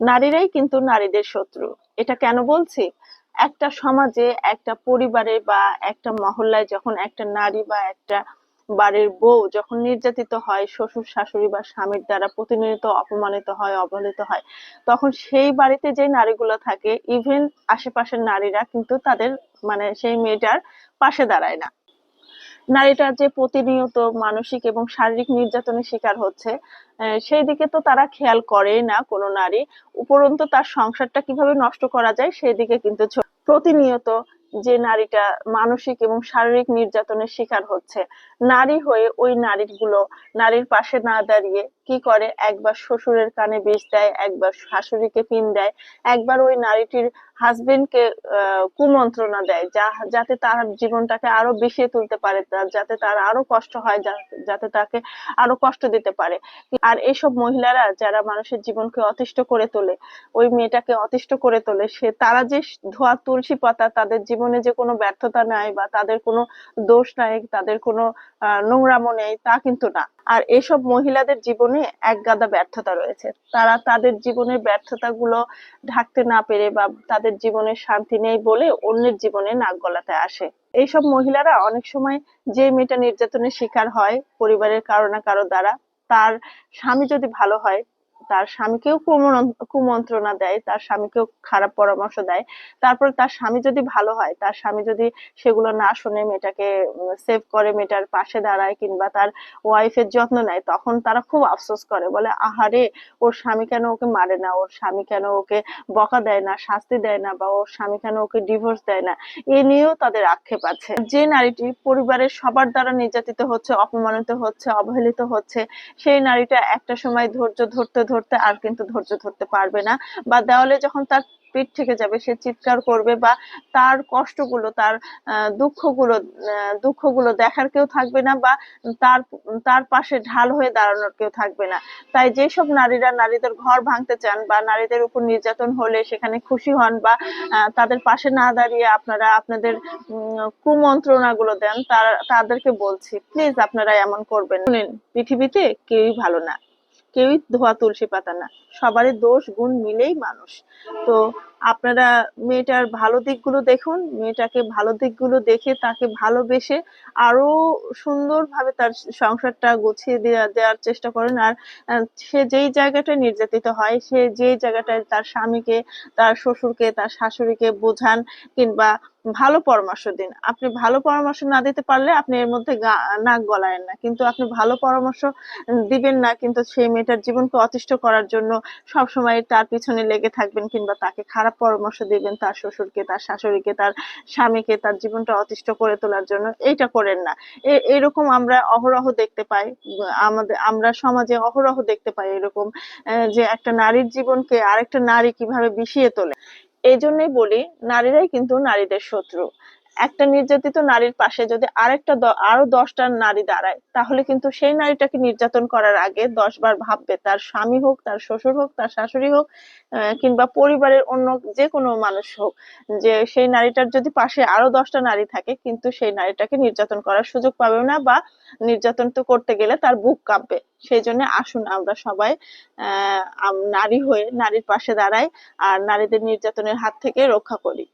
নারীরাই কিন্তু নারীদের শত্রু। এটা কেন বলছি? একটা সমাজে, একটা পরিবারে বা একটা মহল্লায় যখন একটা নারী বা একটা বাড়ির বউ যখন নির্যাতিত হয়, শ্বশুর, শাশুড়ি বা স্বামীর দ্বারা প্রতিনিয়ত অপমানিত হয়, অবহেলিত হয়, তখন সেই বাড়িতে যে নারীগুলো থাকে ইভেন আশেপাশের নারীরা কিন্তু তাদের মানে সেই মেয়েটার পাশে দাঁড়ায় না। নারীটা যে প্রতিনিয়ত মানসিক এবং শারীরিক নির্যাতনের শিকার হচ্ছে সেই দিকে তো তারা খেয়াল করে না কোনো নারী। উপরন্তু তার সংসারটা কীভাবে নষ্ট করা যায়, সেই দিকে কিন্তু প্রতিনিয়ত যে নারীটা মানসিক এবং শারীরিক নির্যাতনের শিকার হচ্ছে, নারী হয়ে ওই নারীগুলো নারীর পাশে না দাঁড়িয়ে কি করে? একবার শ্বশুরের কানে বিষ দেয়, একবার শাশুড়িকে পিন দেয়, একবার ওই নারীটির হাজবেন্ডকে কুমন্ত্রণা দেয়, যা, যাতে তার জীবনটাকে আরও বিষিয়ে তুলতে পারে যাতে তার আরও কষ্ট হয় যাতে তাকে আরও কষ্ট দিতে পারে। আর এইসব মহিলারা যারা মানুষের জীবনকে অতিষ্ঠ করে তোলে, ওই মেয়েটাকে অতিষ্ঠ করে তোলে, সে, তারা যে ধোয়া তুলসী পাতা তাদের জীবনে যে কোনো ব্যর্থতা নাই বা তাদের কোনো দোষ নাই, তাদের কোনো নোংরামো নেই, তা কিন্তু না। আর এসব মহিলাদের জীবনে এক গাদা ব্যর্থতা রয়েছে। তারা তাদের জীবনের ব্যর্থতাগুলো ঢাকতে না পেরে বা তাদের জীবনে শান্তি নেই বলে অন্যের জীবনে নাক গলাতে আসে। এইসব মহিলারা অনেক সময় যে মেয়েটা নির্যাতনের শিকার হয় পরিবারের কারও না কারও দ্বারা, তার স্বামী যদি ভালো হয় তার স্বামীকেও কুমন্ত্রণা দেয়, তার স্বামীকেও খারাপ পরামর্শ দেয়। তারপর তার স্বামী যদি ভালো হয়, তার স্বামী যদি সেগুলো না শুনে মেয়েটাকে সেভ করে, মেয়েটার পাশে দাঁড়ায় কিংবা তার ওয়াইফের যত্ন নেয়, তখন তারা খুব আফসোস করে। বলে, আহারে, ওর স্বামী কেন ওকে মারে না? ওর স্বামী কেন ওকে বকা দেয় না, শাস্তি দেয় না বা ওর স্বামী কেন ওকে ডিভোর্স দেয় না? এ নিয়েও তাদের আক্ষেপ আছে। যে নারীটি পরিবারের সবার দ্বারা নির্যাতিত হচ্ছে, অপমানিত হচ্ছে, অবহেলিত হচ্ছে, সেই নারীটা একটা সময় ধৈর্য ধরতে ধরতে আর কিন্তু ধৈর্য ধরতে পারবে না। বা দেওয়ালে যখন তার পিঠ থেকে যাবে, সে চিৎকার করবে বা তার কষ্টগুলো, তার দুঃখগুলো দুঃখগুলো দেখার কেউ থাকবে না বা তার তার পাশে ঢাল হয়ে দাঁড়ানোর কেউ থাকবে না। তাই যেসব নারীরা নারীদের ঘর ভাঙতে চান বা নারীদের উপর নির্যাতন হলে সেখানে খুশি হন বা তাদের পাশে না দাঁড়িয়ে আপনারা আপনাদের কুমন্ত্রণাগুলো দেন, তার, তাদেরকে বলছি, প্লিজ আপনারা এমন করবেন পৃথিবীতে কেউই ভালো না। কেউই ধোয়া তুলসী পাতা না। সবারই দোষ গুণ মিলেই মানুষ। তো আপনারা মেয়েটার ভালো দিকগুলো দেখুন, মেয়েটাকে ভালো দিকগুলো দেখে তাকে ভালোবেসে আরও সুন্দরভাবে তার সংসারটা গুছিয়ে দেওয়া দেওয়ার চেষ্টা করেন। আর সে যেই জায়গাটায় নির্যাতিত হয়, সে যেই জায়গাটায় তার স্বামীকে, তার শ্বশুরকে, তার শাশুড়িকে বোঝান কিংবা ভালো পরামর্শ দিন। আপনি ভালো পরামর্শ না দিতে পারলে আপনি এর মধ্যে নাক গলায়েন না। কিন্তু আপনি ভালো পরামর্শ দিবেন না, কিন্তু সেই মেয়েটার জীবনকে অতিষ্ঠ করার জন্য সব সময় তার পিছনে লেগে থাকবেন কিংবা তাকে খারাপ পরামর্শ দিবেন তার শ্বশুরকে, তার শাশুড়িকে, তার স্বামীকে, তার জীবনটা অতিষ্ঠ করে তোলার জন্য। এইটা করেন না। এরকম আমরা অহরহ দেখতে পাই। আমাদের, আমরা সমাজে অহরহ দেখতে পাই এরকম যে একটা নারীর জীবনকে আরেকটা নারী কীভাবে বিষিয়ে তোলে। এই জন্যই বলি, নারীরাই কিন্তু নারীদের শত্রু। একটা নির্যাতিত নারীর পাশে যদি আরেকটা আরও দশটা নারী দাঁড়ায়, তাহলে কিন্তু সেই নারীটাকে নির্যাতন করার আগে দশ বার ভাববে তার স্বামী হোক, তার শ্বশুর হোক, তার শাশুড়ি হোক কিংবা পরিবারের অন্য যে কোনো মানুষ হোক, যে সেই নারীটার যদি পাশে আরও দশটা নারী থাকে, কিন্তু সেই নারীটাকে নির্যাতন করার সুযোগ পাবে না বা নির্যাতন তো করতে গেলে তার বুক কাঁপবে। সেই জন্য আসুন আমরা সবাই নারী হয়ে নারীর পাশে দাঁড়াই আর নারীদের নির্যাতনের হাত থেকে রক্ষা করি।